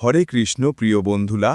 হরে কৃষ্ণ প্রিয় বন্ধুলা,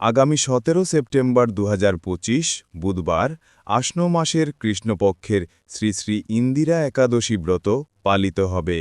আগামী সতেরো সেপ্টেম্বর দু হাজার পঁচিশ, বুধবার, আশ্ন মাসের কৃষ্ণপক্ষের শ্রী শ্রী ইন্দিরা একাদশী ব্রত পালিত হবে।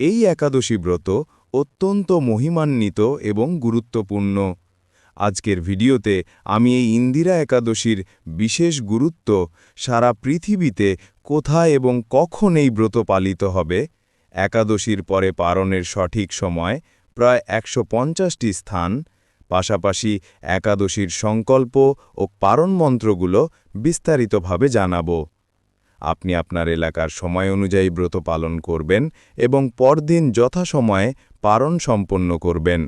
এই একাদশী ব্রত অত্যন্ত মহিমান্বিত এবং গুরুত্বপূর্ণ। আজকের ভিডিওতে আমি এই ইন্দিরা একাদশীর বিশেষ গুরুত্ব, সারা পৃথিবীতে কোথায় এবং কখন এই ব্রত পালিত হবে, একাদশীর পরে পারণের সঠিক সময় প্রায় একশো স্থান, পাশাপাশি একাদশীর সংকল্প ও পারণ মন্ত্রগুলো বিস্তারিতভাবে জানাব। আপনি আপনার এলাকার সময় অনুযায়ী ব্রত পালন করবেন এবং পরদিন যথাসময়ে পারণ সম্পন্ন করবেন।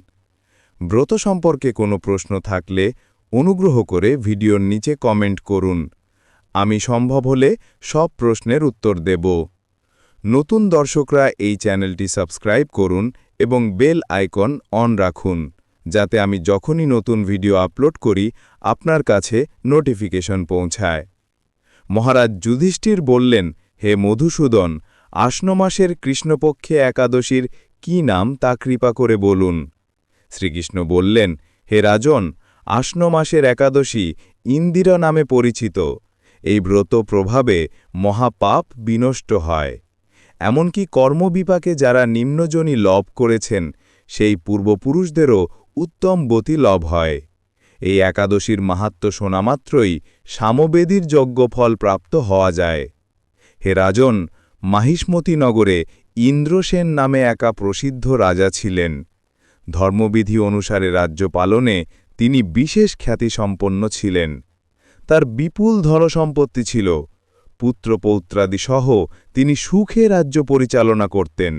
ব্রত সম্পর্কে কোনো প্রশ্ন থাকলে অনুগ্রহ করে ভিডিওর নিচে কমেন্ট করুন। আমি সম্ভব হলে সব প্রশ্নের উত্তর দেব। নতুন দর্শকরা এই চ্যানেলটি সাবস্ক্রাইব করুন এবং বেল আইকন অন রাখুন, যাতে আমি যখনই নতুন ভিডিও আপলোড করি, আপনার কাছে নোটিফিকেশন পৌঁছায়। মহারাজ যুধিষ্ঠির বললেন, হে মধুসূদন আশ্ন মাসের কৃষ্ণপক্ষে একাদশীর কি নাম তা কৃপা করে বলুন। শ্রীকৃষ্ণ বললেন, হে রাজন আশ্ন মাসের একাদশী ইন্দিরা নামে পরিচিত। এই ব্রত প্রভাবে মহাপাপ বিনষ্ট হয়। এমনকি কর্মবিপাকে যারা নিম্নজনী লভ করেছেন, সেই পূর্বপুরুষদেরও উত্তম গতি লভ হয়। এই একাদশীর মাহাত্ম শোনামাত্রই সামবেদীর যজ্ঞফল প্রাপ্ত হওয়া যায়। হে রাজন, মাহিষ্মতী নগরে ইন্দ্রসেন নামে একা প্রসিদ্ধ রাজা ছিলেন। ধর্মবিধি অনুসারে রাজ্য পালনে তিনি বিশেষ খ্যাতিসম্পন্ন ছিলেন। তার বিপুল ধনসম্পত্তি ছিল। পুত্রপৌত্রাদি সহ তিনি সুখে রাজ্য পরিচালনা করতেন।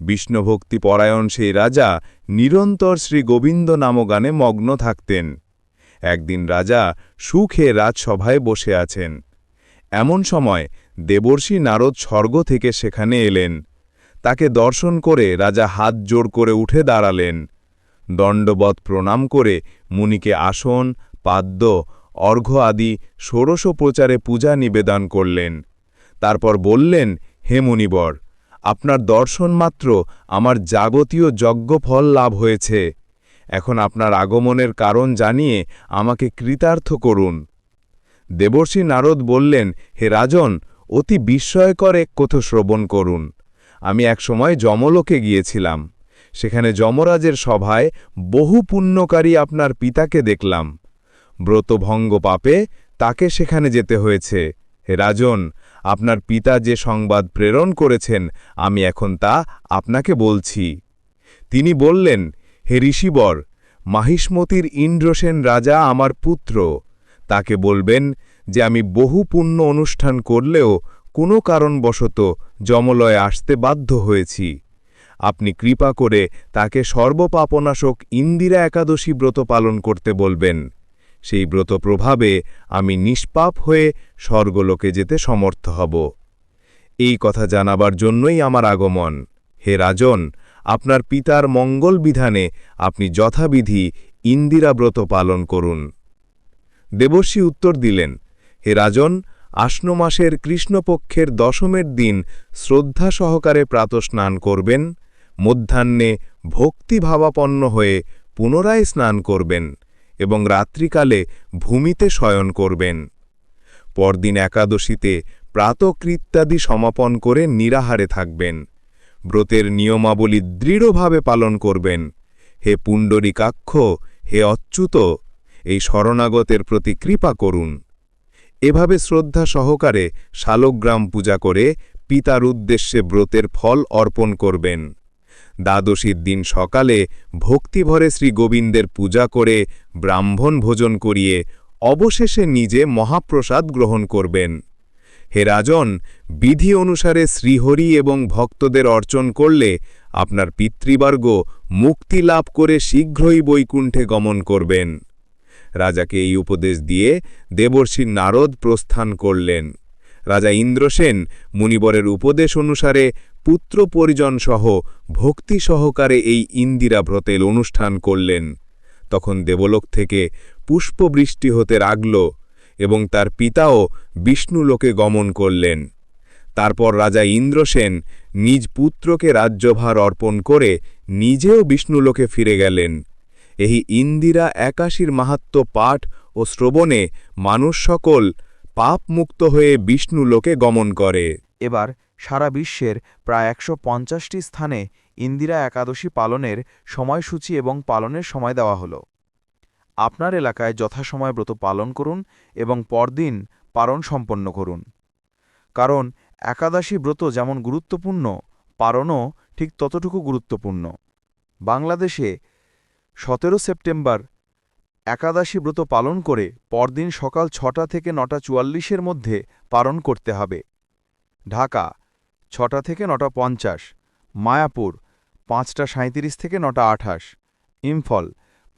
বিষ্ণুভক্তি পরায়ণ সেই রাজা নিরন্তর শ্রী গোবিন্দ নামগানে মগ্ন থাকতেন। একদিন রাজা সুখে রাজসভায় বসে আছেন। এমন সময় দেবর্ষী নারদ স্বর্গ থেকে সেখানে এলেন। তাকে দর্শন করে রাজা হাত জোর করে উঠে দাঁড়ালেন। দণ্ডবৎ প্রণাম করে মুনিকে আসন, পাদ্য অর্ঘ্য আদি ষোড়শ প্রচারে পূজা নিবেদন করলেন। তারপর বললেন, হে মুনিবর, আপনার দর্শন মাত্র আমার যাবতীয় যজ্ঞফল লাভ হয়েছে। এখন আপনার আগমনের কারণ জানিয়ে আমাকে কৃতার্থ করুন। দেবর্ষী নারদ বললেন, হে রাজন, অতি বিস্ময়কর এক কথ শ্রবণ করুন। আমি একসময় যমলোকে গিয়েছিলাম। সেখানে যমরাজের সভায় বহু পুণ্যকারী আপনার পিতাকে দেখলাম। ব্রতভঙ্গ পাপে তাকে সেখানে যেতে হয়েছে। হে রাজন, আপনার পিতা যে সংবাদ প্রেরণ করেছেন, আমি এখন তা আপনাকে বলছি। তিনি বললেন, হে ঋষিবর, মাহিষ্মতির ইন্দ্রসেন রাজা আমার পুত্র। তাকে বলবেন যে আমি বহু পুণ্য অনুষ্ঠান করলেও কোনো কারণবশত যমলয়ে আসতে বাধ্য হয়েছি। আপনি কৃপা করে তাকে সর্বপাপনাশক ইন্দিরা একাদশী ব্রত পালন করতে বলবেন। সেই ব্রত প্রভাবে আমি নিষ্পাপ হয়ে স্বর্গলোকে যেতে সমর্থ হব। এই কথা জানাবার জন্যই আমার আগমন। হে রাজন, আপনার পিতার মঙ্গল বিধানে আপনি যথাবিধি ইন্দিরা ব্রত পালন করুন। দেবর্ষী উত্তর দিলেন, হে রাজন, আশ্ন মাসের কৃষ্ণপক্ষের দশমের দিন শ্রদ্ধা সহকারে প্রাতস্নান করবেন, মধ্যাহ্নে ভক্তিভাবাপন্ন হয়ে পুনরায় স্নান করবেন। এবং রাত্রিকালে ভূমিতে শয়ন করবেন। পরদিন একাদশীতে প্রাতকৃত্যাদি সমাপন করে নিরাহারে থাকবেন। ব্রতের নিয়মাবলী দৃঢ়ভাবে পালন করবেন। হে পুণ্ডরিকাক্ষ হে অচ্যুত, এই শরণাগতের প্রতি কৃপা করুন। এভাবে শ্রদ্ধা সহকারে শালগ্রাম পূজা করে পিতার উদ্দেশ্যে ব্রতের ফল অর্পণ করবেন। দ্বাদশীর দিন সকালে ভক্তিভরে শ্রী গোবিন্দের পূজা করে ব্রাহ্মণ ভোজন করিয়ে অবশেষে নিজে মহাপ্রসাদ গ্রহণ করবেন। হে রাজন, বিধি অনুসারে শ্রীহরি এবং ভক্তদের অর্চন করলে আপনার পিতৃবর্গ মুক্তি লাভ করে শীঘ্রই বৈকুণ্ঠে গমন করবেন। রাজাকে এই উপদেশ দিয়ে দেবর্ষী নারদ প্রস্থান করলেন। রাজা ইন্দ্রসেন মুনিবরের উপদেশ অনুসারে পুত্র পরিজনসহ ভক্তি সহকারে এই ইন্দিরা ব্রতের অনুষ্ঠান করলেন। তখন দেবলোক থেকে পুষ্পবৃষ্টি হতে লাগল এবং তার পিতাও বিষ্ণুলোকে গমন করলেন। তারপর রাজা ইন্দ্রসেন নিজ পুত্রকে রাজ্যভার অর্পণ করে নিজেও বিষ্ণুলোকে ফিরে গেলেন। এই ইন্দিরা একাশীর মাহাত্ম পাঠ ও শ্রবণে মানুষ সকল পাপমুক্ত হয়ে বিষ্ণু লোকে গমন করে। এবার সারা বিশ্বের প্রায় একশো পঞ্চাশটি স্থানে ইন্দিরা একাদশী পালনের সময়সূচি এবং পালনের সময় দেওয়া হলো। আপনার এলাকায় যথাসময় ব্রত পালন করুন এবং পরদিন পালন সম্পন্ন করুন। কারণ একাদশী ব্রত যেমন গুরুত্বপূর্ণ, পারণও ঠিক ততটুকু গুরুত্বপূর্ণ। বাংলাদেশে সতেরো সেপ্টেম্বর একাদশী ব্রত পালন করে পরদিন সকাল ছটা থেকে নটা চুয়াল্লিশের মধ্যে পালন করতে হবে। ঢাকা, ছটা থেকে নটা পঞ্চাশ, মায়াপুর, পাঁচটা সাঁত্রিশ থেকে নটা আঠাশ, ইম্ফল,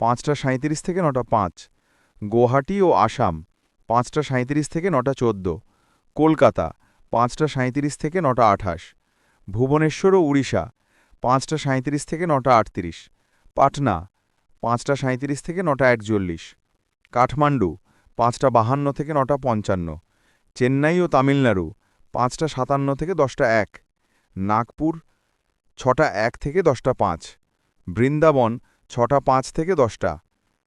পাঁচটা সাঁত্রিশ থেকে নটা পাঁচ গুয়াহাটি ও আসাম, পাঁচটা সাঁত্রিশ থেকে নটা চোদ্দ, কলকাতা, পাঁচটা সাঁত্রিশ থেকে নটা আঠাশ, ভুবনেশ্বর ও উড়িষ্যা, পাঁচটা সাঁত্রিশ থেকে নটা আটত্রিশ, পাটনা পাঁচটা সাঁত্রিশ থেকে নটা একচল্লিশ। কাঠমান্ডু, পাঁচটা বাহান্ন থেকে নটা পঞ্চান্ন। চেন্নাই ও তামিলনাড়ু, পাঁচটা সাতান্ন থেকে দশটা এক। নাগপুর, ছটা এক থেকে দশটা পাঁচ। বৃন্দাবন, ছটা পাঁচ থেকে দশটা।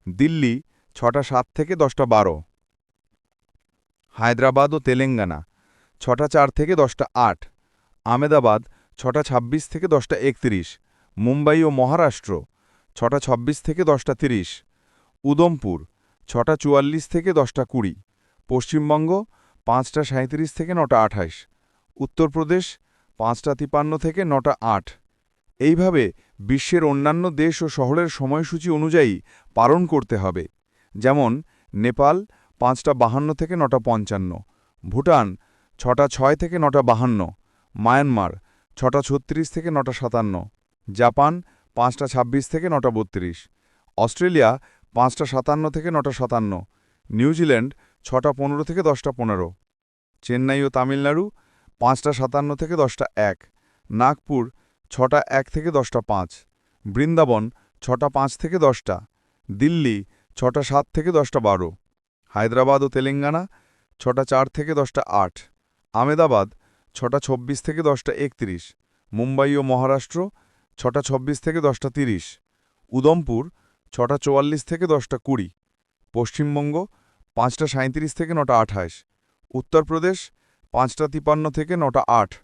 দিল্লি, ছটা সাত থেকে দশটা বারো। হায়দ্রাবাদ ও তেলেঙ্গানা, ছটা চার থেকে দশটা আট। আমেদাবাদ ছটা ছাব্বিশ থেকে দশটা একত্রিশ। মুম্বাই ও মহারাষ্ট্র ছটা ছাব্বিশ থেকে দশটা তিরিশ। উদমপুর, ছটা চুয়াল্লিশ থেকে দশটা কুড়ি। পশ্চিমবঙ্গ, পাঁচটা সাঁত্রিশ থেকে নটা আঠাইশ উত্তরপ্রদেশ, পাঁচটা তিপান্ন থেকে নটা আট। এইভাবে বিশ্বের অন্যান্য দেশ ও শহরের সময়সূচি অনুযায়ী পালন করতে হবে। যেমন, নেপাল, পাঁচটা বাহান্ন থেকে নটা পঞ্চান্ন। ভুটান, ছটা ছয় থেকে নটা বাহান্ন। মায়ানমার, ছটা ছত্রিশ থেকে নটা সাতান্ন। জাপান পাঁচটা ছাব্বিশ থেকে নটা বত্রিশ। অস্ট্রেলিয়া পাঁচটা সাতান্ন থেকে নটা সাতান্ন। নিউজিল্যান্ড ছটা পনেরো থেকে দশটা পনেরো। চেন্নাই ও তামিলনাড়ু পাঁচটা সাতান্ন থেকে দশটা এক। নাগপুর ছটা এক থেকে দশটা পাঁচ। বৃন্দাবন ছটা পাঁচ থেকে দশটা। দিল্লি ছটা সাত থেকে দশটা বারো। হায়দ্রাবাদ ও তেলেঙ্গানা ছটা চার থেকে দশটা আট। আমেদাবাদ ছটা ছব্বিশ থেকে দশটা একত্রিশ। মুম্বাই ও মহারাষ্ট্র ছটা ছব্বিশ থেকে দশটা তিরিশ। উদমপুর, ছটা চুয়াল্লিশ থেকে দশটা কুড়ি। পশ্চিমবঙ্গ, পাঁচটা সাঁত্রিশ থেকে নটা আঠাশ। উত্তরপ্রদেশ, পাঁচটা তিপান্ন থেকে নটা আট।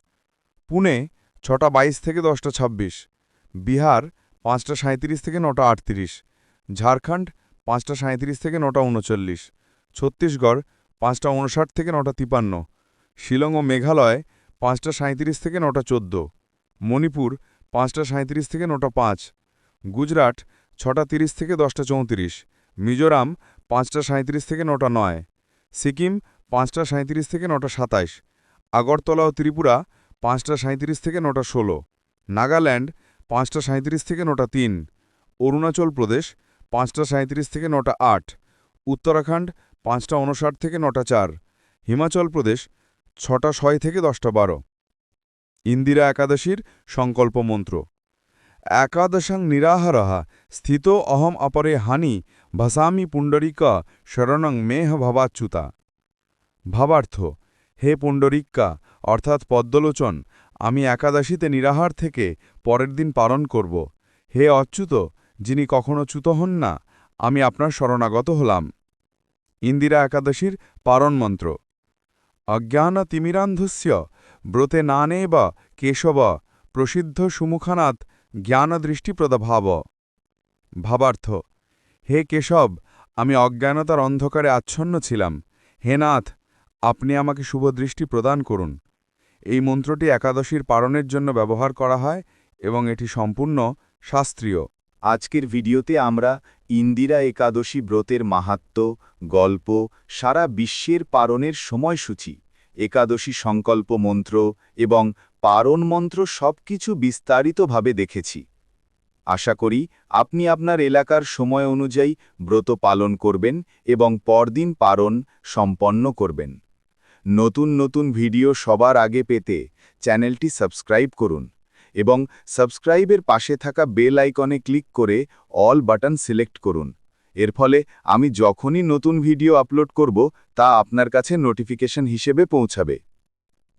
পুনে, ছটা বাইশ থেকে দশটা ছাব্বিশ। বিহার, পাঁচটা সাঁত্রিশ থেকে নটা আটত্রিশ। ঝাড়খণ্ড, পাঁচটা সাঁত্রিশ থেকে নটা উনচল্লিশ। ছত্তিশগড়, পাঁচটা উনষাট থেকে নটা তিপান্ন। শিলং ও মেঘালয়, পাঁচটা সাঁত্রিশ থেকে নটা চোদ্দ। মণিপুর পাঁচটা সাঁত্রিশ থেকে নটা পাঁচ। গুজরাট, ছটা তিরিশ থেকে দশটা চৌত্রিশ। মিজোরাম, পাঁচটা সাঁত্রিশ থেকে নটা নয়। সিকিম, পাঁচটা সাঁত্রিশ থেকে নটা সাতাইশ। আগরতলা ও ত্রিপুরা, পাঁচটা সাঁত্রিশ থেকে নটা ষোলো। নাগাল্যান্ড, পাঁচটা সাঁত্রিশ থেকে নটা তিন। অরুণাচল প্রদেশ, পাঁচটা সাঁত্রিশ থেকে নটা আট। উত্তরাখণ্ড, পাঁচটা উনষাট থেকে নটা চার। হিমাচল প্রদেশ, ছটা ছয় থেকে দশটা বারো। ইন্দিরা একাদশীর সংকল্প মন্ত্র। একাদশং নিরাহারः স্থিত অহম অপরে হানি ভাসামি পুণ্ডরিকা শরণং মেহ ভবাচ্যুতা। ভাবার্থ, হে পুণ্ডরিক্কা অর্থাৎ পদ্মলোচন, আমি একাদশীতে নিরাহার থেকে পরের দিন পালন করব। হে অচ্যুত, যিনি কখনো চ্যুত হন না, আমি আপনার শরণাগত হলাম। ইন্দিরা একাদশীর পারণ মন্ত্র। অজ্ঞানতিমিরান্ধস্য ব্রতে নানে বা কেশব, প্রসিদ্ধ সুমুখানাথ জ্ঞানদৃষ্টিপ্রদভাব। ভাবার্থ, হে কেশব, আমি অজ্ঞানতার অন্ধকারে আচ্ছন্ন ছিলাম। হে নাথ, আপনি আমাকে শুভদৃষ্টি প্রদান করুন। এই মন্ত্রটি একাদশীর পালনের জন্য ব্যবহার করা হয় এবং এটি সম্পূর্ণ শাস্ত্রীয়। আজকের ভিডিওতে আমরা ইন্দিরা একাদশী ব্রতের মাহাত্ম, গল্প, সারা বিশ্বের পারণের সময়সূচি একাদশী সংকল্প মন্ত্র এবং পারণ মন্ত্র সবকিছু বিস্তারিতভাবে দেখেছি। আশা করি আপনি আপনার এলাকার সময় অনুযায়ী ব্রত পালন করবেন এবং পরদিন পারণ সম্পন্ন করবেন। নতুন নতুন ভিডিও সবার আগে পেতে চ্যানেলটি সাবস্ক্রাইব করুন এবং সাবস্ক্রাইবের পাশে থাকা বেল আইকনে ক্লিক করে অল বাটন সিলেক্ট করুন। এর ফলে আমি যখনই নতুন ভিডিও আপলোড করব, তা আপনার কাছে নোটিফিকেশন হিসেবে পৌঁছাবে।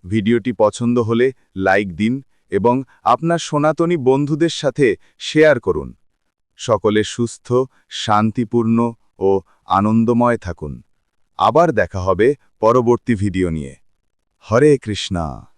ভিডিওটি পছন্দ হলে লাইক দিন এবং আপনার সনাতনী বন্ধুদের সাথে শেয়ার করুন। সকলে সুস্থ, শান্তিপূর্ণ ও আনন্দময় থাকুন। আবার দেখা হবে পরবর্তী ভিডিও নিয়ে। হরে কৃষ্ণা।